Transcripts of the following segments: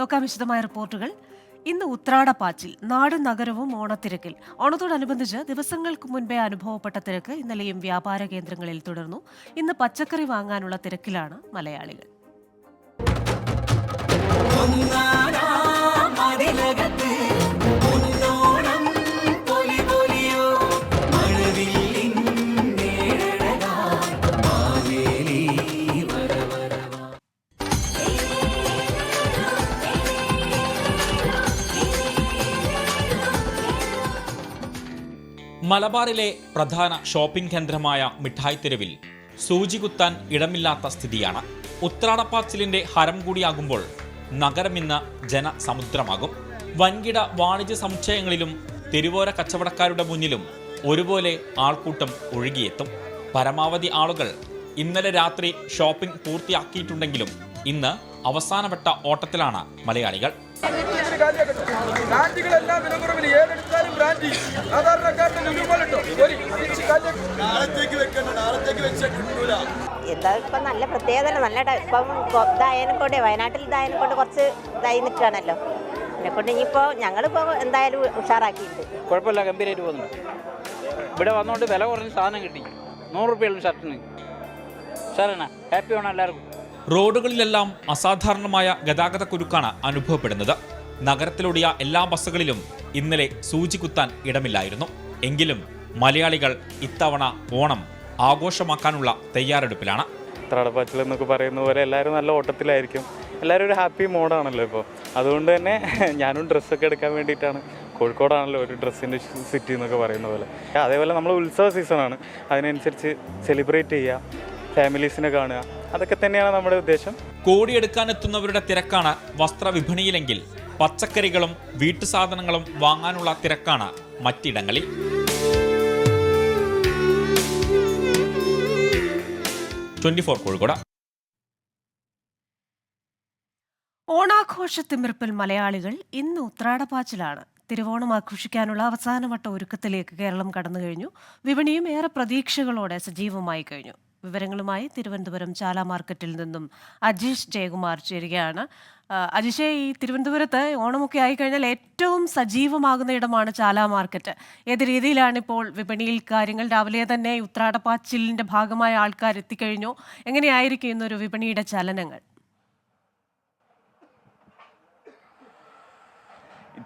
നോക്കാം വിശദമായ റിപ്പോർട്ടുകൾ. ഇന്ന് ഉത്രാടപ്പാച്ചിൽ നാടും നഗരവും ഓണത്തിരക്കിൽ. ഓണത്തോടനുബന്ധിച്ച് ദിവസങ്ങൾക്ക് മുൻപേ അനുഭവപ്പെട്ട തിരക്ക് ഇന്നലെയും വ്യാപാര കേന്ദ്രങ്ങളിൽ തുടർന്നു. ഇന്ന് പച്ചക്കറി വാങ്ങാനുള്ള തിരക്കിലാണ് മലയാളികൾ. മലബാറിലെ പ്രധാന ഷോപ്പിംഗ് കേന്ദ്രമായ മിഠായി തെരുവിൽ സൂചി കുത്താൻ ഇടമില്ലാത്ത സ്ഥിതിയാണ്. ഉത്രാടപ്പാച്ചിലിന്റെ ഹരം കൂടിയാകുമ്പോൾ നഗരം ഇന്ന് ജനസമുദ്രമാകും. വൻകിട വാണിജ്യ സമുച്ചയങ്ങളിലും തെരുവോര കച്ചവടക്കാരുടെ മുന്നിലും ഒരുപോലെ ആൾക്കൂട്ടം ഒഴുകിയെത്തും. പരമാവധി ആളുകൾ ഇന്നലെ രാത്രി ഷോപ്പിംഗ് പൂർത്തിയാക്കിയിട്ടുണ്ടെങ്കിലും ഇന്ന് അവസാനവട്ട ഓട്ടത്തിലാണ് മലയാളികൾ. ബ്രാൻഡുകളെല്ലാം വിലക്കുറവിൽ ഏതെടുത്താലും ബ്രാൻഡ് സാധാരണക്കാരുടെ കാലിയാക്കി നാളത്തേക്ക് വെക്കണ്ട നാളത്തേക്ക് വെച്ചാൽ കിട്ടൂല. എന്താ ഇപ്പം നല്ല പ്രത്യേകത നല്ല ഇപ്പം ഇതായാലും കൊണ്ട് വയനാട്ടിൽ ഇതായാലും കൊണ്ട് കുറച്ച് ഇതായി നിൽക്കുകയാണല്ലോ. എന്നെ കൊണ്ട് ഇനിയിപ്പോൾ ഞങ്ങളിപ്പോൾ എന്തായാലും ഉഷാറാക്കിയിട്ടുണ്ട്. കുഴപ്പമില്ല ഗംഭീരമായിട്ട് പോകുന്നുണ്ട് ഇവിടെ വന്നുകൊണ്ട് വില കുറഞ്ഞ സാധനം കിട്ടി. നൂറ് റുപ്യുള്ള ഷർട്ടിന്. ഉഷാറാണ്. ഹാപ്പി ആണ് എല്ലാവർക്കും. റോഡുകളിലെല്ലാം അസാധാരണമായ ഗതാഗത കുരുക്കാണ് അനുഭവപ്പെടുന്നത്. നഗരത്തിലൂടിയ എല്ലാ ബസ്സുകളിലും ഇന്നലെ സൂചി കുത്താൻ ഇടമില്ലായിരുന്നു. എങ്കിലും മലയാളികൾ ഇത്തവണ ഓണം ആഘോഷമാക്കാനുള്ള തയ്യാറെടുപ്പിലാണ്. ഉത്രാടപ്പാച്ചിൽ എന്നൊക്കെ പറയുന്ന പോലെ എല്ലാവരും നല്ല ഓട്ടത്തിലായിരിക്കും. എല്ലാവരും ഒരു ഹാപ്പി മോഡാണല്ലോ ഇപ്പോൾ അതുകൊണ്ട് തന്നെ ഞാനും ഡ്രസ്സൊക്കെ എടുക്കാൻ വേണ്ടിയിട്ടാണ്. കോഴിക്കോടാണല്ലോ ഒരു ഡ്രസ്സിന്റെ സിറ്റി എന്നൊക്കെ പറയുന്ന പോലെ. അതേപോലെ നമ്മൾ ഉത്സവ സീസണാണ്. അതിനനുസരിച്ച് സെലിബ്രേറ്റ് ചെയ്യുക. ഫാമിലീസിനെ കാണുക. അതൊക്കെ തന്നെയാണ് നമ്മുടെ ഉദ്ദേശം. കോടിയെടുക്കാനെത്തുന്നവരുടെ തിരക്കാണ് വസ്ത്രവിപണിയിലെങ്കിൽ പച്ചക്കറികളും വീട്ടു സാധനങ്ങളും വാങ്ങാനുള്ള തിരക്കാണ് മറ്റിടങ്ങളിൽ. ട്വന്റി ഫോർ കോഴിക്കോട് ഓണാഘോഷത്തിമിർപ്പിൽ മലയാളികൾ ഇന്ന് ഉത്രാടപ്പാച്ചിലാണ്. തിരുവോണം ആഘോഷിക്കാനുള്ള അവസാനവട്ട ഒരുക്കത്തിലേക്ക് കേരളം കടന്നു കഴിഞ്ഞു വിപണിയും ഏറെ പ്രതീക്ഷകളോടെ സജീവമായി കഴിഞ്ഞു. വിവരങ്ങളുമായി തിരുവനന്തപുരം ചാല മാർക്കറ്റിൽ നിന്നും അജീഷ് ജയകുമാർ ചേരുകയാണ്. അജിഷേ ഈ തിരുവനന്തപുരത്ത് ഓണമൊക്കെ ആയിക്കഴിഞ്ഞാൽ ഏറ്റവും സജീവമാകുന്ന ഇടമാണ് ചാല മാർക്കറ്റ്. ഏത് രീതിയിലാണ് ഇപ്പോൾ വിപണിയിൽ കാര്യങ്ങൾ? രാവിലെ തന്നെ ഉത്രാടപ്പാച്ചിലിന്റെ ഭാഗമായ ആൾക്കാർ എത്തിക്കഴിഞ്ഞു. എങ്ങനെയായിരിക്കും ഇന്നൊരു വിപണിയുടെ ചലനങ്ങൾ?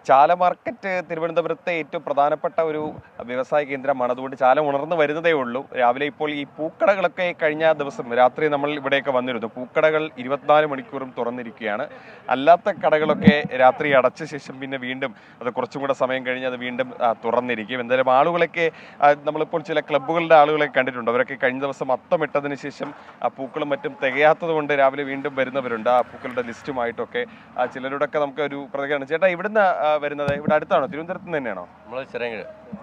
ചാല മാർക്കറ്റ് തിരുവനന്തപുരത്തെ ഏറ്റവും പ്രധാനപ്പെട്ട ഒരു വ്യവസായ കേന്ദ്രമാണ്. അതുകൊണ്ട് ചാല ഉണർന്നു വരുന്നതേ ഉള്ളൂ. രാവിലെ ഇപ്പോൾ ഈ പൂക്കടകളൊക്കെ കഴിഞ്ഞ ദിവസം രാത്രി നമ്മൾ ഇവിടെയൊക്കെ വന്നിരുന്നു. പൂക്കടകൾ ഇരുപത്തിനാല് മണിക്കൂറും തുറന്നിരിക്കുകയാണ്. അല്ലാത്ത കടകളൊക്കെ രാത്രി അടച്ച ശേഷം പിന്നെ വീണ്ടും അത് കുറച്ചും കൂടെ സമയം കഴിഞ്ഞ് അത് വീണ്ടും തുറന്നിരിക്കും. എന്തായാലും ആളുകളൊക്കെ നമ്മളിപ്പോൾ ചില ക്ലബ്ബുകളുടെ ആളുകളെ കണ്ടിട്ടുണ്ട്. അവരൊക്കെ കഴിഞ്ഞ ദിവസം അത്തമിട്ടതിന് ശേഷം ആ പൂക്കളും മറ്റും തികയാത്തത് കൊണ്ട് രാവിലെ വീണ്ടും വരുന്നവരുണ്ട്. ആ പൂക്കളുടെ ലിസ്റ്റുമായിട്ടൊക്കെ ചിലരോടൊക്കെ നമുക്ക് ഒരു പ്രതികരണം. ചേട്ടാ ഇവിടുന്ന് വരുന്നത്? ഇവിടെ അടുത്താണോ? തിരുവനന്തപുരത്ത് നിന്ന് തന്നെയാണോ? നമ്മൾ ചെറിയ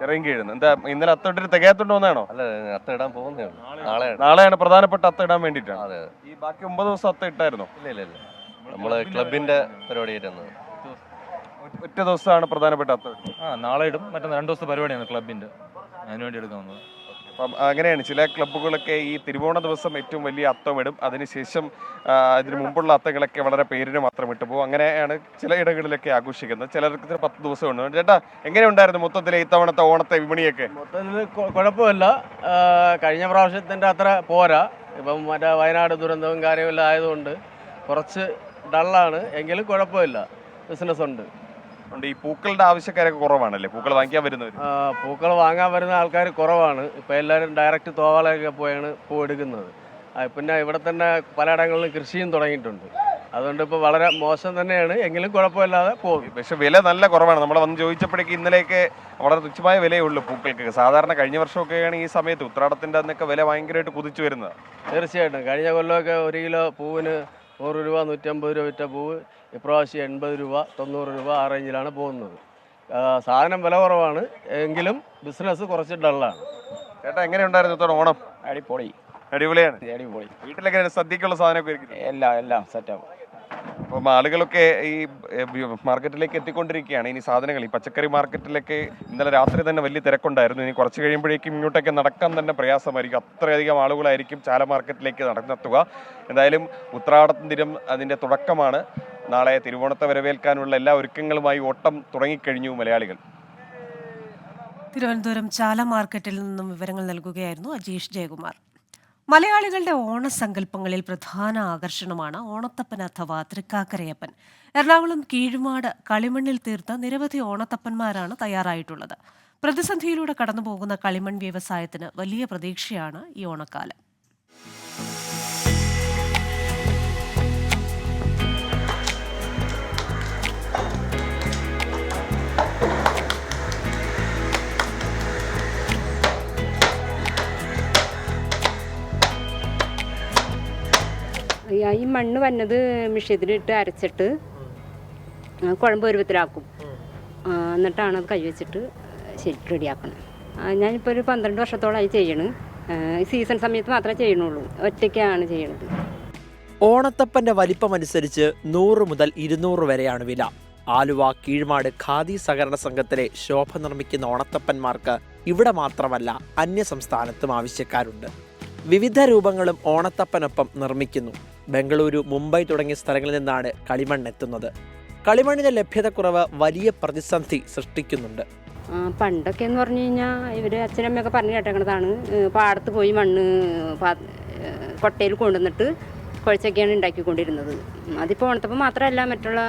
ചെറിയങ്കീഴുന്ന് എന്താ ഇന്നലെ അത്തോട്ടൊരു തികയാത്തോണ്ട് വന്നാണോ? അല്ല അത്ത ഇടാൻ പോകുന്നേ ഉള്ളൂ. നാളെ നാളെയാണ്. പ്രധാനപ്പെട്ട അത്ത ഇടാൻ വേണ്ടിയിട്ടാണ്. അതെ ഈ ബാക്കി ഒമ്പത് ദിവസം അത്ത ഇട്ടായിരുന്നു? ഇല്ല ഇല്ല ഇല്ല. നമ്മൾ ക്ലബിന്റെ പരിപാടി ഒറ്റ ദിവസമാണ് പ്രധാനപ്പെട്ട അത്ത. ആ നാളെ ഇടും. മറ്റേ രണ്ടു ദിവസത്തെ പരിപാടിയാണ് ക്ലബിന്റെ. അതിനുവേണ്ടി എടുക്കാൻ വന്നത്. അപ്പം അങ്ങനെയാണ് ചില ക്ലബ്ബുകളൊക്കെ ഈ തിരുവോണ ദിവസം ഏറ്റവും വലിയ അത്തം ഇടും അതിനുശേഷം ഇതിന് മുമ്പുള്ള അത്തങ്ങളൊക്കെ വളരെ പേരിന് മാത്രം ഇട്ടു പോകും. അങ്ങനെയാണ് ചില ഇടങ്ങളിലൊക്കെ ആഘോഷിക്കുന്നത്. ചിലർക്ക് പത്ത് ദിവസം ഉണ്ട് ചേട്ടാ എങ്ങനെയുണ്ടായിരുന്നു മൊത്തത്തിലെ ഇത്തവണത്തെ ഓണത്തെ വിപണിയൊക്കെ? മൊത്തത്തിൽ കുഴപ്പമില്ല. കഴിഞ്ഞ പ്രാവശ്യത്തിന്റെ അത്ര പോരാ. ഇപ്പം മറ്റേ വയനാട് ദുരന്തവും കാര്യമെല്ലാം ആയതുകൊണ്ട് കുറച്ച് ഡള്ളാണ്. എങ്കിലും കുഴപ്പമില്ല. ബിസിനസ് ഉണ്ട് അതുകൊണ്ട് ഈ പൂക്കളുടെ ആവശ്യക്കാരൊക്കെ കുറവാണല്ലേ? പൂക്കൾ വാങ്ങിക്കാൻ വരുന്നവർ ആ, പൂക്കൾ വാങ്ങാൻ വരുന്ന ആൾക്കാർ കുറവാണ്. ഇപ്പം എല്ലാവരും ഡയറക്റ്റ് തോവാളയൊക്കെ പോയാണ് പൂ എടുക്കുന്നത്. ആ, പിന്നെ ഇവിടെ തന്നെ പലയിടങ്ങളിലും കൃഷിയും തുടങ്ങിയിട്ടുണ്ട്. അതുകൊണ്ട് ഇപ്പോൾ വളരെ മോശം തന്നെയാണ്. എങ്കിലും കുഴപ്പമില്ലാതെ പോകും. പക്ഷെ വില നല്ല കുറവാണ്. നമ്മൾ വന്ന് ചോദിച്ചപ്പോഴേക്ക് ഇന്നലെയൊക്കെ വളരെ തുച്ഛമായ വിലയേ ഉള്ളൂ പൂക്കൾക്ക്. സാധാരണ കഴിഞ്ഞ വർഷമൊക്കെയാണ് ഈ സമയത്ത് ഉത്രാടത്തിന്റെ അന്നൊക്കെ വില ഭയങ്കരമായിട്ട് കുതിച്ചു വരുന്നത്. തീർച്ചയായിട്ടും. കഴിഞ്ഞ കൊല്ലമൊക്കെ ഒരു കിലോ പൂവിന് നൂറ് രൂപ നൂറ്റമ്പത് രൂപ വിറ്റ പൂവ് ഇപ്രാവശ്യം എൺപത് രൂപ തൊണ്ണൂറ് രൂപ ആ റേഞ്ചിലാണ് പോകുന്നത്. സാധനം വില കുറവാണ്. എങ്കിലും ബിസിനസ് കുറച്ച് ഡള്ളാണ് ചേട്ടാ എങ്ങനെ ഉണ്ടായിരുന്നു ഇത്തവണ ഓണം? അടിപൊളി. അടിപൊളിയാണ്. അടിപൊളി. വീട്ടിലൊക്കെ സദ്യക്കുള്ള സാധനമൊക്കെ ഇരിക്കുന്നു എല്ലാം എല്ലാം സെറ്റാവും അപ്പം ആളുകളൊക്കെ ഈ മാർക്കറ്റിലേക്ക് എത്തിക്കൊണ്ടിരിക്കുകയാണ്. ഇനി സാധനങ്ങൾ ഈ പച്ചക്കറി മാർക്കറ്റിലേക്ക് ഇന്നലെ രാത്രി തന്നെ വലിയ തിരക്കുണ്ടായിരുന്നു. ഇനി കുറച്ച് കഴിയുമ്പോഴേക്കും ഇങ്ങോട്ടൊക്കെ നടക്കാൻ തന്നെ പ്രയാസമായിരിക്കും. അത്രയധികം ആളുകളായിരിക്കും ചാല മാർക്കറ്റിലേക്ക് നടന്നെത്തുക. എന്തായാലും ഉത്രാടത്തിനും അതിന്റെ തുടക്കമാണ്. നാളെ തിരുവോണത്തെ വരവേൽക്കാനുള്ള എല്ലാ ഒരുക്കങ്ങളുമായി ഓട്ടം തുടങ്ങിക്കഴിഞ്ഞു മലയാളികൾ. തിരുവനന്തപുരം ചാല മാർക്കറ്റിൽ നിന്നും വിവരങ്ങൾ നൽകുകയായിരുന്നു അജീഷ് ജയകുമാർ. മലയാളികളുടെ ഓണസങ്കല്പങ്ങളിൽ പ്രധാന ആകർഷണമാണ് ഓണത്തപ്പൻ അഥവാ തൃക്കാക്കരയപ്പൻ. എറണാകുളം കീഴുമാട് കളിമണ്ണിൽ തീർത്ത നിരവധി ഓണത്തപ്പന്മാരാണ് തയ്യാറായിട്ടുള്ളത്. പ്രതിസന്ധിയിലൂടെ കടന്നുപോകുന്ന കളിമൺ വ്യവസായത്തിന് വലിയ പ്രതീക്ഷയാണ് ഈ ഓണക്കാലം. ഈ മണ്ണ് വന്നത് മിഷ്യത്തിലിട്ട് അരച്ചിട്ട് കുഴമ്പ് പരുവത്തിലാക്കും. എന്നിട്ടാണ് അത് കൈവച്ചിട്ട് ശരിക്കും റെഡിയാക്കണം. ഞാനിപ്പോൾ ഒരു പന്ത്രണ്ട് വർഷത്തോളമായി ചെയ്യണ്. സീസൺ സമയത്ത് മാത്രമേ ചെയ്യണുള്ളൂ ഒറ്റയ്ക്കാണ് ചെയ്യണത്. ഓണത്തപ്പന്റെ വലിപ്പം അനുസരിച്ച് നൂറ് മുതൽ ഇരുന്നൂറ് വരെയാണ് വില. ആലുവ കീഴ്മാട് ഖാദി സഹകരണ സംഘത്തിലെ ശോഭ നിർമ്മിക്കുന്ന ഓണത്തപ്പന്മാർക്ക് ഇവിടെ മാത്രമല്ല അന്യ സംസ്ഥാനത്തും ആവശ്യക്കാരുണ്ട്. വിവിധ രൂപങ്ങളും ഓണത്തപ്പനൊപ്പം നിർമ്മിക്കുന്നു. ബംഗളൂരു മുംബൈ തുടങ്ങിയ സ്ഥലങ്ങളിൽ നിന്നാണ് കളിമണ്ണ് എത്തുന്നത്. കളിമണ്ണിന്റെ ലഭ്യതക്കുറവ് വലിയ പ്രതിസന്ധി സൃഷ്ടിക്കുന്നുണ്ട്. പണ്ടൊക്കെ എന്ന് പറഞ്ഞു കഴിഞ്ഞാൽ ഇവർ അച്ഛനമ്മയൊക്കെ പറഞ്ഞു കേട്ടേക്കണതാണ്. പാടത്ത് പോയി മണ്ണ് കൊട്ടയിൽ കൊണ്ടുവന്നിട്ട് കുഴച്ചൊക്കെയാണ് ഉണ്ടാക്കിക്കൊണ്ടിരുന്നത്. അതിപ്പോൾ ഓണത്തപ്പം മാത്രമല്ല മറ്റുള്ള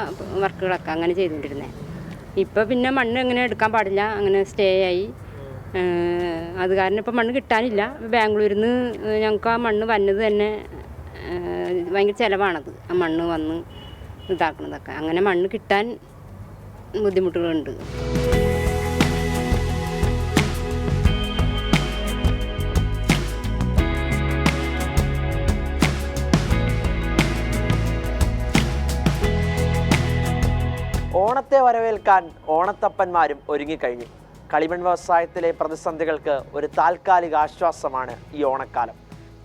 വർക്കുകളൊക്കെ അങ്ങനെ ചെയ്തുകൊണ്ടിരുന്നത് ഇപ്പോൾ പിന്നെ മണ്ണ് എങ്ങനെ എടുക്കാൻ പാടില്ല അങ്ങനെ സ്റ്റേ ആയി. അത് കാരണം ഇപ്പം മണ്ണ് കിട്ടാനില്ല. ബാംഗ്ലൂരിൽ നിന്ന് ഞങ്ങൾക്ക് ആ മണ്ണ് വന്നത് തന്നെ ഭയങ്കര ചിലവാണത്. ആ മണ്ണ് വന്ന് ഇതാക്കണതൊക്കെ. അങ്ങനെ മണ്ണ് കിട്ടാൻ ബുദ്ധിമുട്ടുകളുണ്ട്. ഓണത്തെ വരവേൽക്കാൻ ഓണത്തപ്പന്മാരും ഒരുങ്ങിക്കഴിഞ്ഞു. കളിമൺ വ്യവസായത്തിലെ പ്രതിസന്ധികൾക്ക് ഒരു താൽക്കാലിക ആശ്വാസമാണ് ഈ ഓണക്കാലം.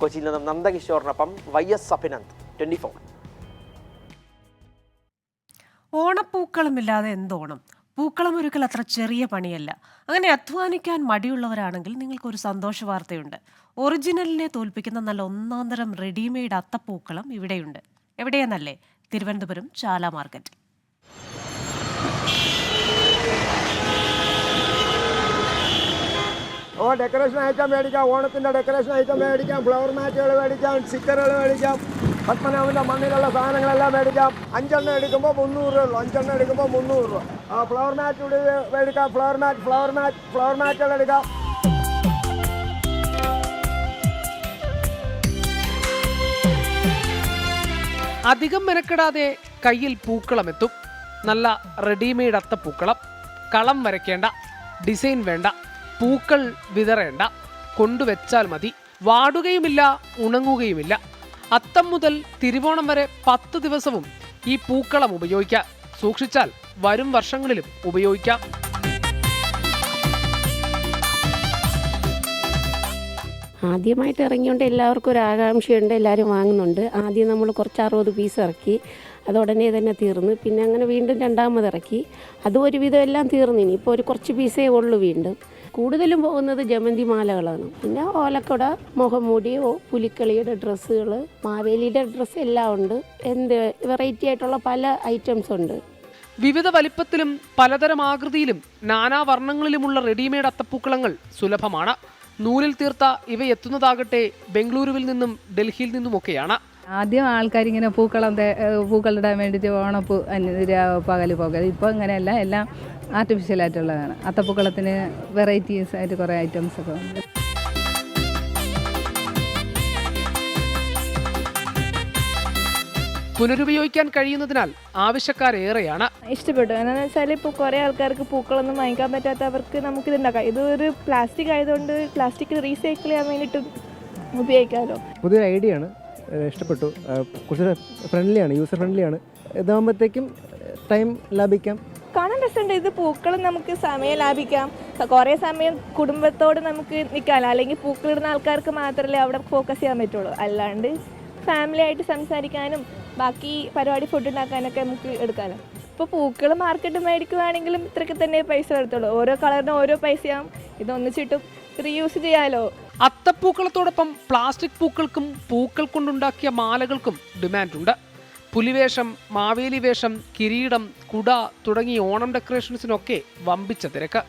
കൊച്ചിയിൽ നിന്നും നന്ദകിഷോറിനൊപ്പം Y S Abhinand twenty four ഓണപ്പൂക്കളമില്ലാതെ എന്തോണം? പൂക്കളം ഒരുക്കൽ അത്ര ചെറിയ പണിയല്ല. അങ്ങനെ അധ്വാനിക്കാൻ മടിയുള്ളവരാണെങ്കിൽ നിങ്ങൾക്കൊരു സന്തോഷ വാർത്തയുണ്ട്. ഒറിജിനലിനെ തോൽപ്പിക്കുന്ന നല്ല ഒന്നാന്തരം റെഡിമെയ്ഡ് അത്തപ്പൂക്കളം ഇവിടെയുണ്ട്. എവിടെയെന്നല്ലേ? തിരുവനന്തപുരം ചാല മാർക്കറ്റ് ഓ ഡെക്കറേഷൻ ഐറ്റം മേടിക്കാം ഓണത്തിന്റെ ഡെക്കറേഷൻ ഐറ്റം മേടിക്കാം ഫ്ലവർ മാറ്റുകൾ മേടിക്കാം സ്റ്റിക്കറുകൾ മേടിക്കാം പത്മനാഭന്റെ മണ്ണിലുള്ള സാധനങ്ങളെല്ലാം മേടിക്കാം. അഞ്ചെണ്ണം എടുക്കുമ്പോൾ മുന്നൂറ് രൂപ ഉള്ളൂ. അഞ്ചെണ്ണം എടുക്കുമ്പോൾ മുന്നൂറ് രൂപ. ഫ്ലവർ മാറ്റ് മേടിക്കാം flower mat flower mat flower മാറ്റുകൾ എടുക്കാം. അധികം മെനക്കെടാതെ കയ്യിൽ പൂക്കളം എത്തും. നല്ല റെഡിമെയ്ഡ് അത്തപ്പൂക്കളം കളം വരയ്ക്കേണ്ട ഡിസൈൻ വേണ്ട. പൂക്കൾ വിതറേണ്ട. കൊണ്ടുവച്ചാൽ മതി. വാടുകയുമില്ല ഉണങ്ങുകയുമില്ല. അത്തം മുതൽ തിരുവോണം വരെ പത്ത് ദിവസവും ഈ പൂക്കളം ഉപയോഗിക്കാം. സൂക്ഷിച്ചാൽ വരും വർഷങ്ങളിലും ഉപയോഗിക്കാം. ആദ്യമായിട്ട് ഇറങ്ങിയോണ്ട് എല്ലാവർക്കും ഒരു ആകാംക്ഷയുണ്ട്. എല്ലാവരും വാങ്ങുന്നുണ്ട്. ആദ്യം നമ്മൾ കുറച്ച് അറുപത് പീസ് ഇറക്കി. അത് ഉടനെ തന്നെ തീർന്നു. പിന്നെ അങ്ങനെ വീണ്ടും രണ്ടാമത് ഇറക്കി. അതും ഒരുവിധം എല്ലാം തീർന്നിനി ഇപ്പോൾ ഒരു കുറച്ച് പീസേ ഉള്ളൂ വീണ്ടും. കൂടുതലും പോകുന്നത് ജമന്തി മാലകളാണ് പിന്നെ ഓലക്കുട മുഖംമൂടി പുലിക്കളിയുടെ ഡ്രസ്സുകൾ മാവേലിയുടെ ഡ്രസ്സ് എല്ലാം ഉണ്ട്. എന്ത് വെറൈറ്റി ആയിട്ടുള്ള പല ഐറ്റംസ് ഉണ്ട്. വിവിധ വലിപ്പത്തിലും പലതരം ആകൃതിയിലും നാനാവർണങ്ങളിലുമുള്ള റെഡിമെയ്ഡ് അത്തപ്പൂക്കളങ്ങൾ സുലഭമാണ്. നൂലിൽ തീർത്ത ഇവയെത്തുന്നതാകട്ടെ ബംഗളൂരുവിൽ നിന്നും ഡൽഹിയിൽ നിന്നുമൊക്കെയാണ്. ആദ്യം ആൾക്കാരിങ്ങനെ പൂക്കളം പൂക്കളിടാൻ വേണ്ടിയിട്ട് ഓണപ്പൂ പകൽ പോകൽ ഇപ്പോൾ അങ്ങനെയല്ല എല്ലാം ആർട്ടിഫിഷ്യലായിട്ടുള്ളതാണ് അത്തപ്പൂക്കളത്തിന് വെറൈറ്റീസ് ആയിട്ട് കുറേ ഐറ്റംസ് ഒക്കെ ഉണ്ട്. പുനരുപയോഗിക്കാൻ കഴിയുന്നതിനാൽ ആവശ്യക്കാരേറെയാണ് ഇഷ്ടപ്പെട്ടു. എന്താണെന്ന് വെച്ചാൽ ഇപ്പോൾ കുറേ ആൾക്കാർക്ക് പൂക്കളൊന്നും വാങ്ങിക്കാൻ പറ്റാത്തവർക്ക് നമുക്ക് ഇതുണ്ടാക്കാം ഇത് ഒരു പ്ലാസ്റ്റിക് ആയതുകൊണ്ട് പ്ലാസ്റ്റിക് റീസൈക്കിൾ ചെയ്യാൻ വേണ്ടിയിട്ട് ഉപയോഗിക്കാമല്ലോ പുതിയൊരു ഐഡിയ ആണ്. ഇഷ്ടപ്പെട്ടു. കുറച്ച് ഫ്രണ്ട്ലിയാണ് യൂസർ ഫ്രണ്ട്ലിയാണ് ഇതാകുമ്പോഴത്തേക്കും ടൈം ലാഭിക്കാം. കാണാൻ രസമുണ്ട്. ഇത് പൂക്കൾ നമുക്ക് സമയം ലാഭിക്കാം. കുറേ സമയം കുടുംബത്തോട് നമുക്ക് നിൽക്കാമല്ലോ. അല്ലെങ്കിൽ പൂക്കളിടുന്ന ആൾക്കാർക്ക് മാത്രമല്ലേ അവിടെ ഫോക്കസ് ചെയ്യാൻ പറ്റുള്ളൂ. അല്ലാണ്ട് ഫാമിലി ആയിട്ട് സംസാരിക്കാനും ബാക്കി പരിപാടി ഫുഡ് ഉണ്ടാക്കാനൊക്കെ നമുക്ക് എടുക്കാമല്ലോ. ഇപ്പോൾ പൂക്കൾ മാർക്കറ്റ് മേടിക്കുവാണെങ്കിലും ഇത്രയ്ക്ക് തന്നെ പൈസ എടുത്തുള്ളൂ. ഓരോ കളറിനും ഓരോ പൈസയാവും. ഇതൊന്നിച്ചിട്ടും റീയൂസ് ചെയ്യാമല്ലോ അത്തപ്പൂക്കളത്തോടൊപ്പം പ്ലാസ്റ്റിക് പൂക്കൾക്കും പൂക്കൾ കൊണ്ടുണ്ടാക്കിയ മാലകൾക്കും ഡിമാൻഡുണ്ട്. പുലിവേഷം മാവേലി വേഷം കിരീടം കുട തുടങ്ങി ഓണം ഡെക്കറേഷൻസിനൊക്കെ വമ്പിച്ച തിരക്ക്.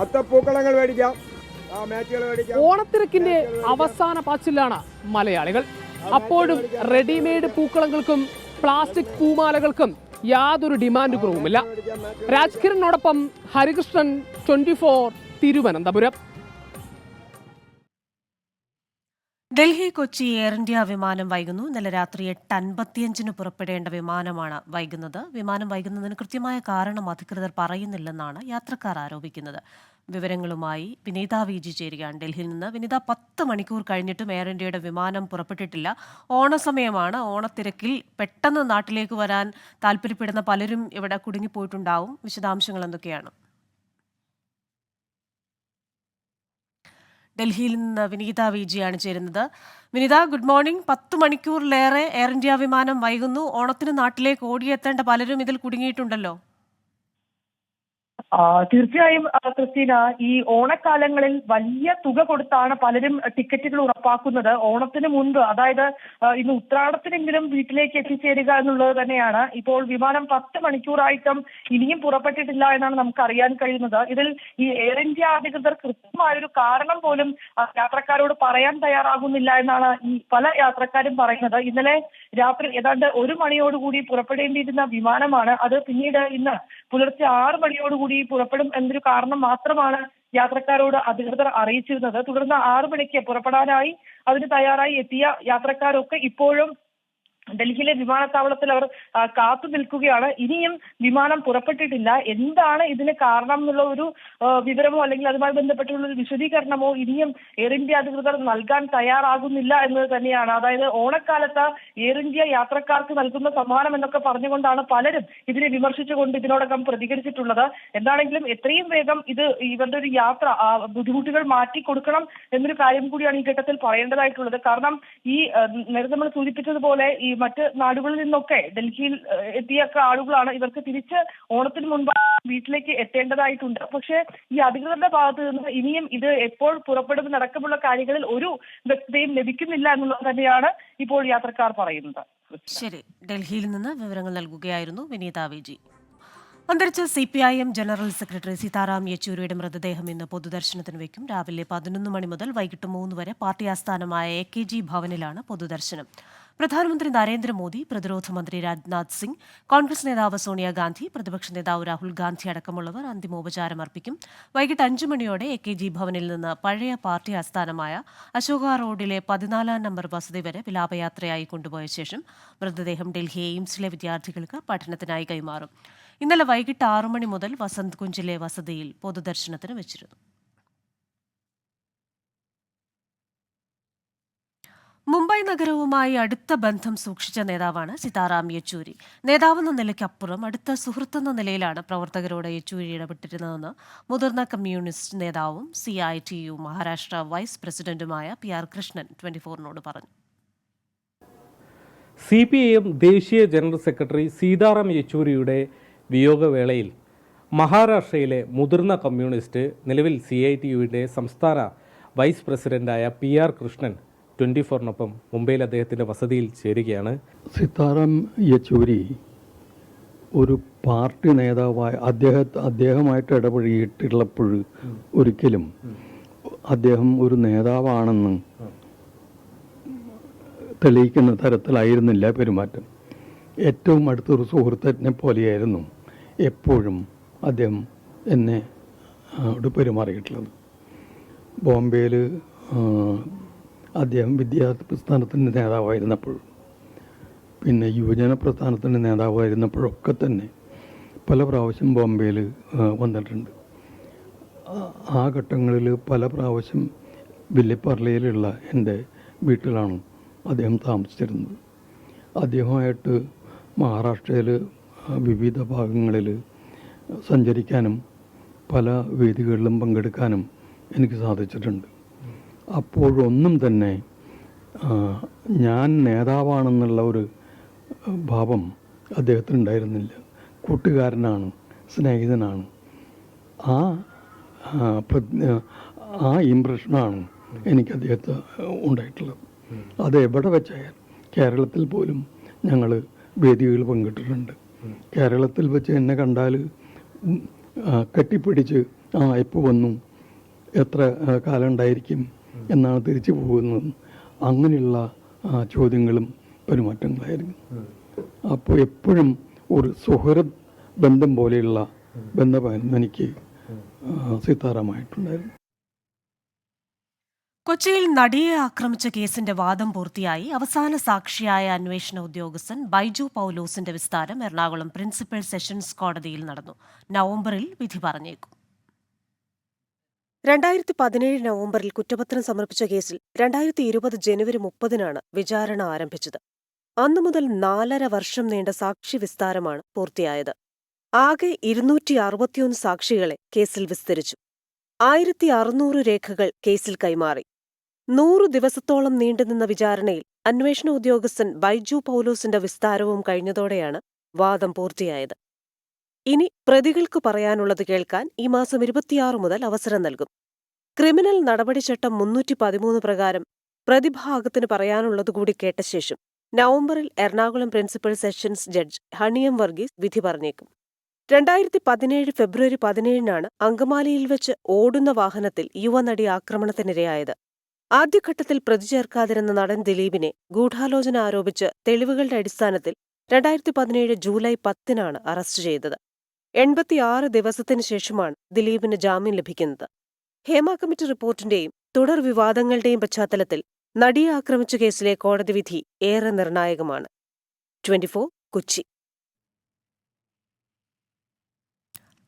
അത്തപ്പൂക്കളങ്ങൾ മേടിക്കാം. ഓണത്തിരക്കിന്റെ അവസാന പാച്ചിലാണ് മലയാളികൾ. അപ്പോഴും റെഡിമെയ്ഡ് പൂക്കളങ്ങൾക്കും പ്ലാസ്റ്റിക് പൂമാലകൾക്കും യാതൊരു ഡിമാൻഡ് കുറവുമില്ല. രാജ്കിരണിനോടൊപ്പം Harikrishnan twenty four Thiruvananthapuram. Delhi Kochi air India വിമാനം വൈകുന്നു. ഇന്നലെ രാത്രി എട്ട് അൻപത്തിയഞ്ചിന് പുറപ്പെടേണ്ട വിമാനമാണ് വൈകുന്നത്. വിമാനം വൈകുന്നതിന് കൃത്യമായ കാരണം അധികൃതർ പറയുന്നില്ലെന്നാണ് യാത്രക്കാർ ആരോപിക്കുന്നത്. വിവരങ്ങളുമായി വിനീത വി ജി ചേരുകയാണ്. ഡൽഹിയിൽ നിന്ന് വിനീത പത്ത് മണിക്കൂർ കഴിഞ്ഞിട്ടും എയർ ഇന്ത്യയുടെ വിമാനം പുറപ്പെട്ടിട്ടില്ല. ഓണസമയമാണ്. ഓണത്തിരക്കിൽ പെട്ടെന്ന് നാട്ടിലേക്ക് വരാൻ താല്പര്യപ്പെടുന്ന പലരും ഇവിടെ കുടുങ്ങിപ്പോയിട്ടുണ്ടാവും. വിശദാംശങ്ങൾ എന്തൊക്കെയാണ്? ഡൽഹിയിൽ നിന്ന് വിനീത വി ജിയാണ് ചേരുന്നത്. Vineetha good morning. പത്ത് മണിക്കൂറിലേറെ എയർ ഇന്ത്യ വിമാനം വൈകുന്നു. ഓണത്തിന് നാട്ടിലേക്ക് ഓടിയെത്തേണ്ട പലരും ഇതിൽ കുടുങ്ങിയിട്ടുണ്ടല്ലോ. തീർച്ചയായും ക്രിസ്റ്റീന ഈ ഓണക്കാലങ്ങളിൽ വലിയ തുക കൊടുത്താണ് പലരും ടിക്കറ്റുകൾ ഉറപ്പാക്കുന്നത്. ഓണത്തിന് മുൻപ് അതായത് ഇന്ന് ഉത്രാടത്തിനെങ്കിലും വീട്ടിലേക്ക് എത്തിച്ചേരുക എന്നുള്ളത് തന്നെയാണ്. ഇപ്പോൾ വിമാനം പത്ത് മണിക്കൂറായിട്ടും ഇനിയും പുറപ്പെട്ടിട്ടില്ല എന്നാണ് നമുക്ക് അറിയാൻ കഴിയുന്നത്. ഇതിൽ ഈ എയർ ഇന്ത്യ അധികൃതർ കൃത്യമായൊരു കാരണം പോലും യാത്രക്കാരോട് പറയാൻ തയ്യാറാകുന്നില്ല എന്നാണ് ഈ പല യാത്രക്കാരും പറയുന്നത്. ഇന്നലെ രാത്രി ഏതാണ്ട് ഒരു മണിയോടുകൂടി പുറപ്പെടേണ്ടിയിരുന്ന വിമാനമാണ്. അത് പിന്നീട് ഇന്ന് പുലർച്ചെ ആറ് മണിയോടുകൂടി പുറപ്പെടും എന്നൊരു കാരണം മാത്രമാണ് യാത്രക്കാരോട് അധികൃതർ അറിയിച്ചിരുന്നത്. തുടർന്ന് ആറു മണിക്ക് പുറപ്പെടാനായി അതിന് തയ്യാറായി എത്തിയ യാത്രക്കാരൊക്കെ ഇപ്പോഴും ഡൽഹിയിലെ വിമാനത്താവളത്തിൽ അവർ കാത്തു നിൽക്കുകയാണ്. ഇനിയും വിമാനം പുറപ്പെട്ടിട്ടില്ല. എന്താണ് ഇതിന് കാരണം എന്നുള്ള ഒരു വിവരമോ അല്ലെങ്കിൽ അതുമായി ബന്ധപ്പെട്ടുള്ള ഒരു വിശദീകരണമോ ഇനിയും എയർ ഇന്ത്യ അധികൃതർ നൽകാൻ തയ്യാറാകുന്നില്ല എന്നത് തന്നെയാണ്. അതായത് ഓണക്കാലത്ത് എയർ ഇന്ത്യ യാത്രക്കാർക്ക് നൽകുന്ന സമ്മാനം എന്നൊക്കെ പറഞ്ഞുകൊണ്ടാണ് പലരും ഇതിനെ വിമർശിച്ചുകൊണ്ട് ഇതിനോടകം പ്രതികരിച്ചിട്ടുള്ളത്. എന്താണെങ്കിലും എത്രയും വേഗം ഇത് ഇവരുടെ ഒരു യാത്ര ബുദ്ധിമുട്ടുകൾ മാറ്റി കൊടുക്കണം എന്നൊരു കാര്യം കൂടിയാണ് ഈ ഘട്ടത്തിൽ പറയേണ്ടതായിട്ടുള്ളത്. കാരണം ഈ നേരത്തെ നമ്മൾ സൂചിപ്പിച്ചതുപോലെ ഈ മറ്റ് നാടുകളിൽ നിന്നൊക്കെ ഡൽഹിയിൽ എത്തിയ ആളുകളാണ് ഇവർക്ക് തിരിച്ച് ഓണത്തിന് മുൻപ് വീട്ടിലേക്ക് എത്തേണ്ടതായിട്ടുണ്ട്. പക്ഷേ ഈ അധികൃതരുടെ ഭാഗത്ത് നിന്ന് ഇനിയും ഇത് എപ്പോൾ പുറപ്പെടുമെന്നടക്കമുള്ള കാര്യങ്ങളിൽ ഒരു വ്യക്തതയും ലഭിക്കുന്നില്ല എന്നുള്ളത് തന്നെയാണ് ഇപ്പോൾ യാത്രക്കാർ പറയുന്നത്. ശരി. ഡൽഹിയിൽ നിന്ന് വിവരങ്ങൾ നൽകുകയായിരുന്നു വിനീത വിജി അന്തരിച്ച C P I M general secretary Sitaram യെച്ചൂരിയുടെ മൃതദേഹം ഇന്ന് പൊതുദർശനത്തിന് വയ്ക്കും രാവിലെ പതിനൊന്ന് മണി മുതൽ വൈകിട്ട് മൂന്ന് വരെ പാർട്ടി ആസ്ഥാനമായ എ കെ ജി ഭവനിലാണ് പൊതുദർശനം. പ്രധാനമന്ത്രി നരേന്ദ്രമോദി പ്രതിരോധ മന്ത്രി രാജ്നാഥ് സിംഗ് കോൺഗ്രസ് നേതാവ് സോണിയാഗാന്ധി പ്രതിപക്ഷ നേതാവ് രാഹുൽ ഗാന്ധി അടക്കമുള്ളവർ അന്തിമോപചാരം അർപ്പിക്കും. വൈകിട്ട് അഞ്ചു മണിയോടെ എ കെ ജി ഭവനിൽ നിന്ന് പഴയ പാർട്ടി ആസ്ഥാനമായ അശോക റോഡിലെ പതിനാലാം നമ്പർ വസതി വരെ വിലാപയാത്രയായി കൊണ്ടുപോയ ശേഷം മൃതദേഹം ഡൽഹി എയിംസിലെ വിദ്യാർത്ഥികൾക്ക് പഠനത്തിനായി കൈമാറും. ഇന്നലെ വൈകിട്ട് ആറു മണി മുതൽ വസന്ത് കുഞ്ചിലെ വസതിയിൽ പൊതുദർശനത്തിന് വെച്ചിരുന്നു. മുംബൈ നഗരവുമായി അടുത്ത ബന്ധം സൂക്ഷിച്ച നേതാവാണ് സീതാറാം യെച്ചൂരി. നേതാവെന്ന നിലയ്ക്കപ്പുറം അടുത്ത സുഹൃത്തെന്ന നിലയിലാണ് പ്രവർത്തകരോട് യെച്ചൂരി ഇടപെട്ടിരുന്നതെന്ന് മുതിർന്ന കമ്മ്യൂണിസ്റ്റ് നേതാവും C I T U Maharashtra vice പ്രസിഡന്റുമായ പി ആർ കൃഷ്ണൻ ട്വന്റി ഫോറിനോട് പറഞ്ഞു. സി പി ഐ എം ദേശീയ ജനറൽ സെക്രട്ടറി സീതാറാം യെച്ചൂരിയുടെ വിയോഗവേളയിൽ മഹാരാഷ്ട്രയിലെ മുതിർന്ന കമ്മ്യൂണിസ്റ്റ് നിലവിൽ സി ഐ ടി യുവിന്റെ സംസ്ഥാന വൈസ് പ്രസിഡന്റായ പി ആർ കൃഷ്ണൻ ട്വന്റി ഫോറിനൊപ്പം മുംബൈയിൽ അദ്ദേഹത്തിന്റെ വസതിയിൽ ചേരുകയാണ്. സിത്താറാം യെച്ചൂരി ഒരു പാർട്ടി നേതാവായ അദ്ദേഹ അദ്ദേഹമായിട്ട് ഇടപഴകിയിട്ടുള്ളപ്പോൾ ഒരിക്കലും അദ്ദേഹം ഒരു നേതാവാണെന്ന് തെളിയിക്കുന്ന തരത്തിലായിരുന്നില്ല പെരുമാറ്റം. ഏറ്റവും അടുത്തൊരു സുഹൃത്തിനെ പോലെയായിരുന്നു എപ്പോഴും അദ്ദേഹം എന്നെ അവിടെ പെരുമാറിയിട്ടുള്ളത്. ബോംബെയിൽ അദ്ദേഹം വിദ്യാർത്ഥി പ്രസ്ഥാനത്തിന്റെ നേതാവായിരുന്നപ്പോൾ. പിന്നെ യുവജന പ്രസ്ഥാനത്തിന്റെ നേതാവായിരുന്നപ്പോഴൊക്കെ തന്നെ പല പ്രാവശ്യം ബോംബെയിൽ വന്നിട്ടുണ്ട്. ആ- ഘട്ടങ്ങളിൽ പല പ്രാവശ്യം വില്ലിപ്പറലയിലുള്ള എന്റെ വീട്ടിലാണ് അദ്ദേഹം താമസിച്ചിരുന്നത്. അദ്ദേഹമായിട്ട് മഹാരാഷ്ട്രയിൽ വിവിധ ഭാഗങ്ങളിൽ സഞ്ചരിക്കാനും പല വേദികളിലും പങ്കെടുക്കാനും എനിക്ക് സാധിച്ചിട്ടുണ്ട്. അപ്പോഴൊന്നും തന്നെ ഞാൻ നേതാവാണെന്നുള്ള ഒരു ഭാവം അദ്ദേഹത്തിനുണ്ടായിരുന്നില്ല. കൂട്ടുകാരനാണ് സ്നേഹിതനാണ്. ആ ആ, പ്ര- ആ ഇംപ്രഷനാണ് എനിക്ക് അദ്ദേഹത്തെ ഉണ്ടായിട്ടുള്ളത്. അത് എവിടെ വെച്ചായാലും കേരളത്തിൽ പോലും ഞങ്ങൾ വേദികളിൽ പങ്കിട്ടിട്ടുണ്ട്. കേരളത്തിൽ വെച്ച് എന്നെ കണ്ടാൽ കെട്ടിപ്പിടിച്ച് ആ ഇപ്പോൾ വന്നു. എത്ര കാലം ഉണ്ടായിരിക്കും? എന്നാണ് തിരിച്ചു പോകുന്നത്. അങ്ങനെയുള്ള ചോദ്യങ്ങളും പെരുമാറ്റങ്ങളായിരുന്നു അപ്പോൾ എപ്പോഴും ഒരു സുഹൃത് ബന്ധം പോലെയുള്ള ബന്ധമായിരുന്നു എനിക്ക് സീതാറാമായിട്ടുണ്ടായിരുന്നു കൊച്ചിയിൽ നടിയെ ആക്രമിച്ച കേസിന്റെ വാദം പൂർത്തിയായി. അവസാന സാക്ഷിയായ അന്വേഷണ ഉദ്യോഗസ്ഥൻ ബൈജു പൗലോസിന്റെ വിസ്താരം എറണാകുളം പ്രിൻസിപ്പൽ സെഷൻസ് കോടതിയിൽ നടന്നു. നവംബറിൽ വിധി പറഞ്ഞേക്കും. രണ്ടായിരത്തി പതിനേഴ് നവംബറിൽ കുറ്റപത്രം സമർപ്പിച്ച കേസിൽ രണ്ടായിരത്തി ഇരുപത് ജനുവരി മുപ്പതിനാണ് വിചാരണ ആരംഭിച്ചത്. അന്നു മുതൽ നാലര വർഷം നീണ്ട സാക്ഷി വിസ്താരമാണ് പൂർത്തിയായത്. ആകെ ഇരുന്നൂറ്റി അറുപത്തിയൊന്ന് സാക്ഷികളെ കേസിൽ വിസ്തരിച്ചു. ആയിരത്തി അറുന്നൂറ് രേഖകൾ കേസിൽ കൈമാറി. നൂറു ദിവസത്തോളം നീണ്ടുനിന്ന വിചാരണയിൽ അന്വേഷണ ഉദ്യോഗസ്ഥൻ ബൈജു പൌലോസിന്റെ വിസ്താരവും കഴിഞ്ഞതോടെയാണ് വാദം പൂർത്തിയായത്. ഇനി പ്രതികൾക്ക് പറയാനുള്ളത് കേൾക്കാൻ ഈ മാസം ഇരുപത്തിയാറ് മുതൽ അവസരം നൽകും. ക്രിമിനൽ നടപടിച്ചട്ടം മുന്നൂറ്റി പതിമൂന്ന് പ്രകാരം പ്രതിഭാഗത്തിന് പറയാനുള്ളത് കൂടി കേട്ട ശേഷം നവംബറിൽ Ernakulam principal sessions judge Honey M Varghese വിധി പറഞ്ഞേക്കും. രണ്ടായിരത്തി പതിനേഴ് ഫെബ്രുവരി പതിനേഴിനാണ് അങ്കമാലിയിൽ വെച്ച് ഓടുന്ന വാഹനത്തിൽ യുവനടി ആക്രമണത്തിനിരയായത്. ആദ്യഘട്ടത്തിൽ പ്രതി ചേർക്കാതിരുന്ന നടൻ ദിലീപിനെ ഗൂഢാലോചന ആരോപിച്ച് തെളിവുകളുടെ അടിസ്ഥാനത്തിൽ രണ്ടായിരത്തി പതിനേഴ് ജൂലൈ പത്തിനാണ് അറസ്റ്റ് ചെയ്തത്. എൺപത്തിയാറ് ദിവസത്തിനു ശേഷമാണ് ദിലീപിന് ജാമ്യം ലഭിക്കുന്നത്. ഹേമ കമ്മിറ്റി റിപ്പോർട്ടിന്റെയും തുടർ വിവാദങ്ങളുടെയും പശ്ചാത്തലത്തിൽ നടിയെ ആക്രമിച്ച കേസിലെ കോടതി വിധി ഏറെ നിർണായകമാണ്. ട്വന്റിഫോർ കൊച്ചി.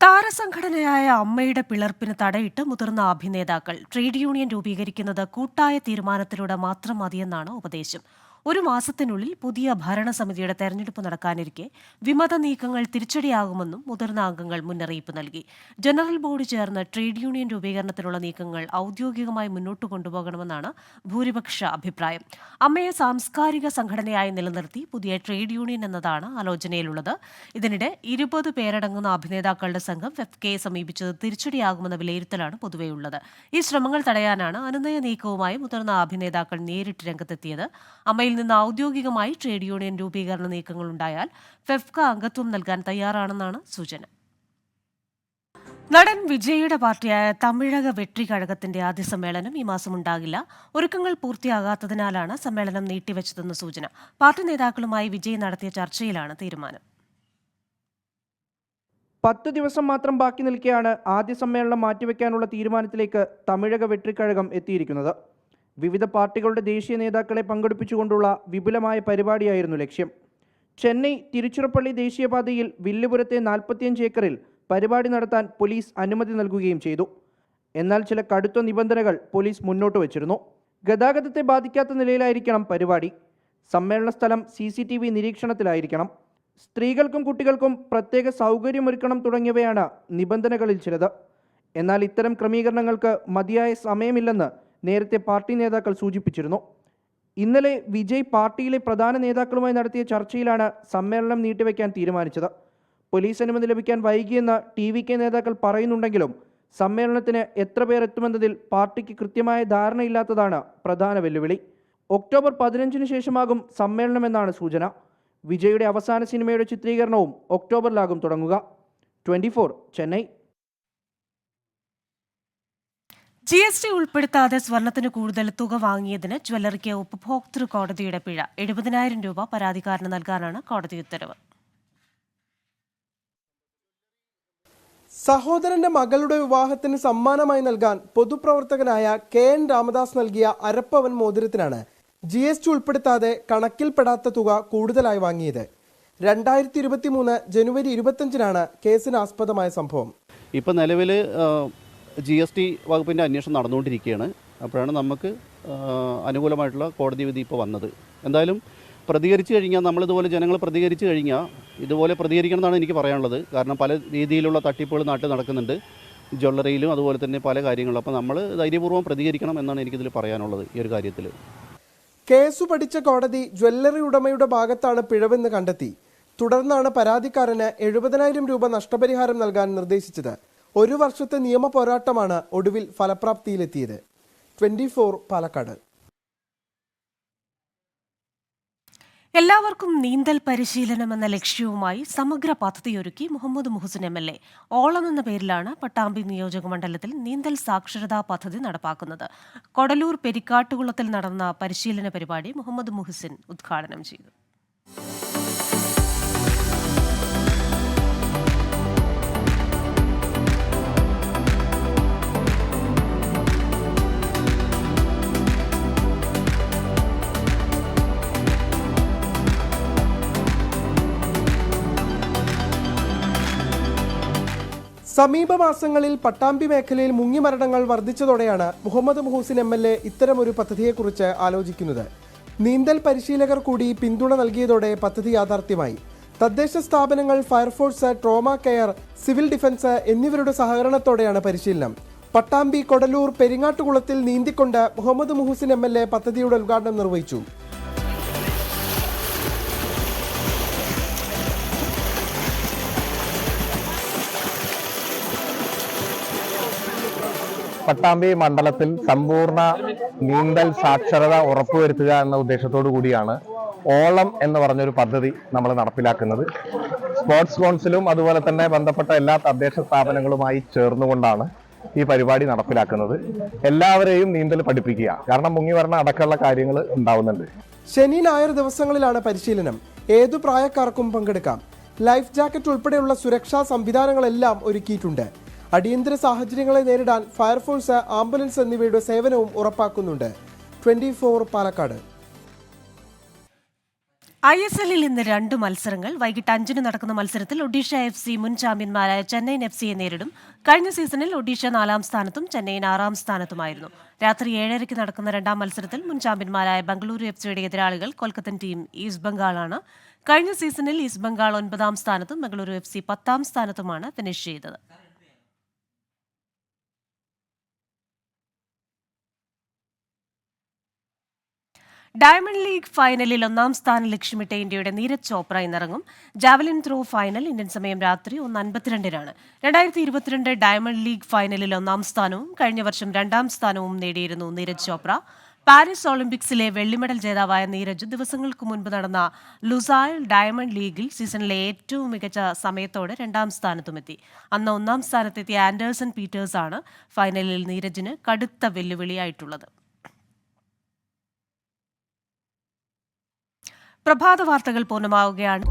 താരസംഘടനയായ അമ്മയുടെ പിളർപ്പിന് തടയിട്ട് മുതിർന്ന അഭിനേതാക്കൾ ട്രേഡ് യൂണിയൻ രൂപീകരിക്കുന്നത് കൂട്ടായ തീരുമാനത്തിലൂടെ മാത്രം മതിയെന്നാണ് ഉപദേശം. ഒരു മാസത്തിനുള്ളിൽ പുതിയ ഭരണസമിതിയുടെ തെരഞ്ഞെടുപ്പ് നടക്കാനിരിക്കെ വിമത നീക്കങ്ങൾ തിരിച്ചടിയാകുമെന്നും മുതിർന്ന അംഗങ്ങൾ മുന്നറിയിപ്പ് നൽകി. ജനറൽ ബോർഡ് ചേർന്ന് ട്രേഡ് യൂണിയൻ രൂപീകരണത്തിനുള്ള നീക്കങ്ങൾ ഔദ്യോഗികമായി മുന്നോട്ട് കൊണ്ടുപോകണമെന്നാണ് ഭൂരിപക്ഷ അഭിപ്രായം. അമ്മയെ സാംസ്കാരിക സംഘടനയായി നിലനിർത്തി പുതിയ ട്രേഡ് യൂണിയൻ എന്നതാണ് ആലോചനയിലുള്ളത്. ഇതിനിടെ ഇരുപത് പേരടങ്ങുന്ന അഭിനേതാക്കളുടെ സംഘം വെഫ്കയെ സമീപിച്ചത് തിരിച്ചടിയാകുമെന്ന വിലയിരുത്തലാണ് പൊതുവെയുള്ളത്. ഈ ശ്രമങ്ങൾ തടയാനാണ് അനുനയ നീക്കവുമായി മുതിർന്ന അഭിനേതാക്കൾ നേരിട്ട് രംഗത്തെത്തിയത്. അമ്മയിൽ നിന്ന് ഔദ്യോഗികമായി ട്രേഡ് യൂണിയൻ രൂപീകരണ നീക്കങ്ങൾ ഉണ്ടായാൽ ഫെഫ്ക അംഗത്വം നൽകാൻ തയ്യാറാണെന്നാണ് സൂചന. നടൻ വിജയുടെ പാർട്ടിയായ തമിഴക വെട്രി കഴകത്തിന്റെ ആദ്യ സമ്മേളനം ഈ മാസം ഉണ്ടാകില്ല. ഒരുക്കങ്ങൾ പൂർത്തിയാകാത്തതിനാലാണ് സമ്മേളനം നീട്ടിവെച്ചതെന്ന് സൂചന. പാർട്ടി നേതാക്കളുമായി വിജയ് നടത്തിയ ചർച്ചയിലാണ് തീരുമാനം. പത്ത് ദിവസം മാത്രം ബാക്കി നിൽക്കെയാണ് ആദ്യ സമ്മേളനം മാറ്റിവെക്കാനുള്ള തീരുമാനത്തിലേക്ക് തമിഴക വെട്രിക്കഴകം എത്തിയിരിക്കുന്നത്. വിവിധ പാർട്ടികളുടെ ദേശീയ നേതാക്കളെ പങ്കെടുപ്പിച്ചുകൊണ്ടുള്ള വിപുലമായ പരിപാടിയായിരുന്നു ലക്ഷ്യം. ചെന്നൈ തിരുച്ചിറപ്പള്ളി ദേശീയപാതയിൽ വില്ലുപുരത്തെ നാൽപ്പത്തിയഞ്ച് ഏക്കറിൽ പരിപാടി നടത്താൻ പോലീസ് അനുമതി നൽകുകയും ചെയ്തു. എന്നാൽ ചില കടുത്ത നിബന്ധനകൾ പോലീസ് മുന്നോട്ട് വച്ചിരുന്നു. ഗതാഗതത്തെ ബാധിക്കാത്ത നിലയിലായിരിക്കണം പരിപാടി. സമ്മേളന സ്ഥലം സി സി ടി വി നിരീക്ഷണത്തിലായിരിക്കണം. സ്ത്രീകൾക്കും കുട്ടികൾക്കും പ്രത്യേക സൗകര്യമൊരുക്കണം തുടങ്ങിയവയാണ് നിബന്ധനകളിൽ ചിലത്. എന്നാൽ ഇത്തരം ക്രമീകരണങ്ങൾക്ക് മതിയായ സമയമില്ലെന്ന് നേരത്തെ പാർട്ടി നേതാക്കൾ സൂചിപ്പിച്ചിരുന്നു. ഇന്നലെ വിജയ് പാർട്ടിയിലെ പ്രധാന നേതാക്കളുമായി നടത്തിയ ചർച്ചയിലാണ് സമ്മേളനം നീട്ടിവെക്കാൻ തീരുമാനിച്ചത്. പോലീസ് അനുമതി ലഭിക്കാൻ വൈകിയെന്ന് ടി വി കെ നേതാക്കൾ പറയുന്നുണ്ടെങ്കിലും സമ്മേളനത്തിന് എത്ര പേർ എത്തുമെന്നതിൽ പാർട്ടിക്ക് കൃത്യമായ ധാരണയില്ലാത്തതാണ് പ്രധാന വെല്ലുവിളി. ഒക്ടോബർ പതിനഞ്ചിന് ശേഷമാകും സമ്മേളനമെന്നാണ് സൂചന. വിജയുടെ അവസാന സിനിമയുടെ ചിത്രീകരണവും ഒക്ടോബറിലാകും തുടങ്ങുക. Twenty Chennai. G S T ഉൾപ്പെടുത്താതെ സ്വർണത്തിന് കൂടുതൽ തുക വാങ്ങിയതിന് ജ്വല്ലറിക്ക് ഉപഭോക്തൃ കോടതിയുടെ പിഴ. എഴുപതിനായിരം രൂപ പരാതിക്കാരന് നൽകാനാണ് കോടതി ഉത്തരവ്. സഹോദരന്റെ മകളുടെ വിവാഹത്തിന് സമ്മാനമായി നൽകാൻ പൊതുപ്രവർത്തകനായ കെ എൻ രാമദാസ് നൽകിയ അരപ്പവൻ മോതിരത്തിനാണ് ജി എസ് ടി ഉൾപ്പെടുത്താതെ കണക്കിൽപ്പെടാത്ത തുക കൂടുതലായി വാങ്ങിയത്. രണ്ടായിരത്തി ഇരുപത്തി മൂന്ന് ജനുവരി ഇരുപത്തിയഞ്ചിനാണ് കേസിന് ആസ്പദമായ സംഭവം. ഇപ്പൊ നിലവിൽ ജി എസ് ടി വകുപ്പിന്റെ അന്വേഷണം നടന്നുകൊണ്ടിരിക്കുകയാണ്. അപ്പോഴാണ് നമുക്ക് അനുകൂലമായിട്ടുള്ള കോടതി വിധി ഇപ്പോൾ വന്നത്. എന്തായാലും പ്രതികരിച്ചു കഴിഞ്ഞാൽ നമ്മളിതുപോലെ ജനങ്ങൾ പ്രതികരിച്ചു കഴിഞ്ഞാൽ ഇതുപോലെ പ്രതികരിക്കണം എന്നാണ് എനിക്ക് പറയാനുള്ളത്. കാരണം പല രീതിയിലുള്ള തട്ടിപ്പുകൾ നാട്ടിൽ നടക്കുന്നുണ്ട്. ജ്വല്ലറിയിലും അതുപോലെ തന്നെ പല കാര്യങ്ങളും. അപ്പോൾ നമ്മൾ ധൈര്യപൂർവം പ്രതികരിക്കണം എന്നാണ് എനിക്കിതിൽ പറയാനുള്ളത് ഈ ഒരു കാര്യത്തിൽ കേസ് പഠിച്ച കോടതി ജ്വല്ലറി ഉടമയുടെ ഭാഗത്താണ് പിഴവെന്ന് കണ്ടെത്തി. തുടർന്നാണ് പരാതിക്കാരന് എഴുപതിനായിരം രൂപ നഷ്ടപരിഹാരം നൽകാൻ നിർദ്ദേശിച്ചത്. ഒരു വർഷത്തെ നിയമ പോരാട്ടമാണ് ഒടുവിൽ ഫലപ്രാപ്തിയിലെത്തിയത്. Twenty four Palakkad. എല്ലാവർക്കും നീന്തൽ പരിശീലനം എന്ന ലക്ഷ്യവുമായി സമഗ്ര പദ്ധതിയൊരുക്കി Muhammad Muhsin M L A. ഓളം എന്ന പേരിലാണ് പട്ടാമ്പി നിയോജക മണ്ഡലത്തിൽ നീന്തൽ സാക്ഷരതാ പദ്ധതി നടപ്പാക്കുന്നത്. കൊടലൂർ പെരിക്കാട്ടുകുളത്തിൽ നടന്ന പരിശീലന പരിപാടി മുഹമ്മദ് മുഹസിൻ ഉദ്ഘാടനം ചെയ്തു. സമീപ മാസങ്ങളിൽ പട്ടാമ്പി മേഖലയിൽ മുങ്ങിമരണങ്ങൾ വർദ്ധിച്ചതോടെയാണ് Muhammad Muhsin M L A ഇത്തരമൊരു പദ്ധതിയെക്കുറിച്ച് ആലോചിക്കുന്നത്. നീന്തൽ പരിശീലകർ കൂടി പിന്തുണ നൽകിയതോടെ പദ്ധതി യാഥാർത്ഥ്യമായി. തദ്ദേശ സ്ഥാപനങ്ങൾ fire force trauma care civil defence എന്നിവരുടെ സഹകരണത്തോടെയാണ് പരിശീലനം. പട്ടാമ്പി കൊടലൂർ പെരിങ്ങാട്ടുകുളത്തിൽ നീന്തിക്കൊണ്ട് മുഹമ്മദ് മുഹൂസിൻ എം പദ്ധതിയുടെ ഉദ്ഘാടനം നിർവഹിച്ചു. പട്ടാമ്പി മണ്ഡലത്തിൽ സമ്പൂർണ നീന്തൽ സാക്ഷരത ഉറപ്പുവരുത്തുക എന്ന ഉദ്ദേശത്തോടു കൂടിയാണ് ഓളം എന്ന് പറഞ്ഞൊരു പദ്ധതി നമ്മൾ നടപ്പിലാക്കുന്നത്. സ്പോർട്സ് കൗൺസിലും അതുപോലെ തന്നെ ബന്ധപ്പെട്ട എല്ലാ തദ്ദേശ സ്ഥാപനങ്ങളുമായി ചേർന്നുകൊണ്ടാണ് ഈ പരിപാടി നടപ്പിലാക്കുന്നത്. എല്ലാവരെയും നീന്തൽ പഠിപ്പിക്കുക. കാരണം മുങ്ങി വരണ അടക്കമുള്ള കാര്യങ്ങൾ ഉണ്ടാവുന്നുണ്ട്. ശനി ഞായർ ദിവസങ്ങളിലാണ് പരിശീലനം. ഏതു പ്രായക്കാർക്കും പങ്കെടുക്കാം. ലൈഫ് ജാക്കറ്റ് ഉൾപ്പെടെയുള്ള സുരക്ഷാ സംവിധാനങ്ങളെല്ലാം ഒരുക്കിയിട്ടുണ്ട്. അടിയന്തര സാഹചര്യങ്ങളെ നേരിടാൻ ഫയർഫോഴ്സ് ആംബുലൻസ് എന്നിവയുടെ സേവനവും ഉറപ്പാക്കുന്നുണ്ട്. Twenty four Palakkad. I S എല്ലിൽ ഇന്ന് രണ്ട് മത്സരങ്ങൾ. വൈകിട്ട് അഞ്ചിന് നടക്കുന്ന മത്സരത്തിൽ ഒഡീഷ എഫ് സി മുൻ ചാമ്പ്യന്മാരായ ചെന്നൈയിൻ എഫ് സിയെ നേരിടും. കഴിഞ്ഞ സീസണിൽ ഒഡീഷ നാലാം സ്ഥാനത്തും ചെന്നൈയിൻ ആറാം സ്ഥാനത്തുമായിരുന്നു. രാത്രി ഏഴരയ്ക്ക് നടക്കുന്ന രണ്ടാം മത്സരത്തിൽ മുൻ ചാമ്പ്യന്മാരായ ബംഗളൂരു എഫ് സിയുടെ എതിരാളികൾ കൊൽക്കത്തൻ ടീം ഈസ്റ്റ് ബംഗാളാണ് കഴിഞ്ഞ സീസണിൽ ഈസ്റ്റ് ബംഗാൾ ഒൻപതാം സ്ഥാനത്തും ബംഗളൂരു എഫ് സി പത്താം സ്ഥാനത്തുമാണ് ഫിനിഷ് ചെയ്തത്. ഡയമണ്ട് ലീഗ് ഫൈനലിൽ ഒന്നാം സ്ഥാനം ലക്ഷ്യമിട്ട ഇന്ത്യയുടെ നീരജ് ചോപ്ര ഇന്നിറങ്ങും. ജാവലിൻ ത്രോ ഫൈനൽ ഇന്ത്യൻ സമയം രാത്രി ഒന്ന് അൻപത്തിരണ്ടിനാണ്. രണ്ടായിരത്തി ഇരുപത്തിരണ്ട് ഡയമണ്ട് ലീഗ് ഫൈനലിൽ ഒന്നാം സ്ഥാനവും കഴിഞ്ഞ വർഷം രണ്ടാം സ്ഥാനവും നേടിയിരുന്നു നീരജ് ചോപ്ര. പാരീസ് ഒളിമ്പിക്സിലെ വെള്ളി മെഡൽ ജേതാവായ നീരജ് ദിവസങ്ങൾക്ക് മുൻപ് നടന്ന ലുസായൽ ഡയമണ്ട് ലീഗിൽ സീസണിലെ ഏറ്റവും മികച്ച സമയത്തോടെ രണ്ടാം സ്ഥാനത്തുമെത്തി. അന്ന് ഒന്നാം സ്ഥാനത്തെത്തിയ ആൻഡേഴ്സൺ പീറ്റേഴ്സാണ് ഫൈനലിൽ നീരജിന് കടുത്ത വെല്ലുവിളിയായിട്ടുള്ളത്. പ്രഭാത വാർത്തകൾ പൂർണമാവുകയാണ്.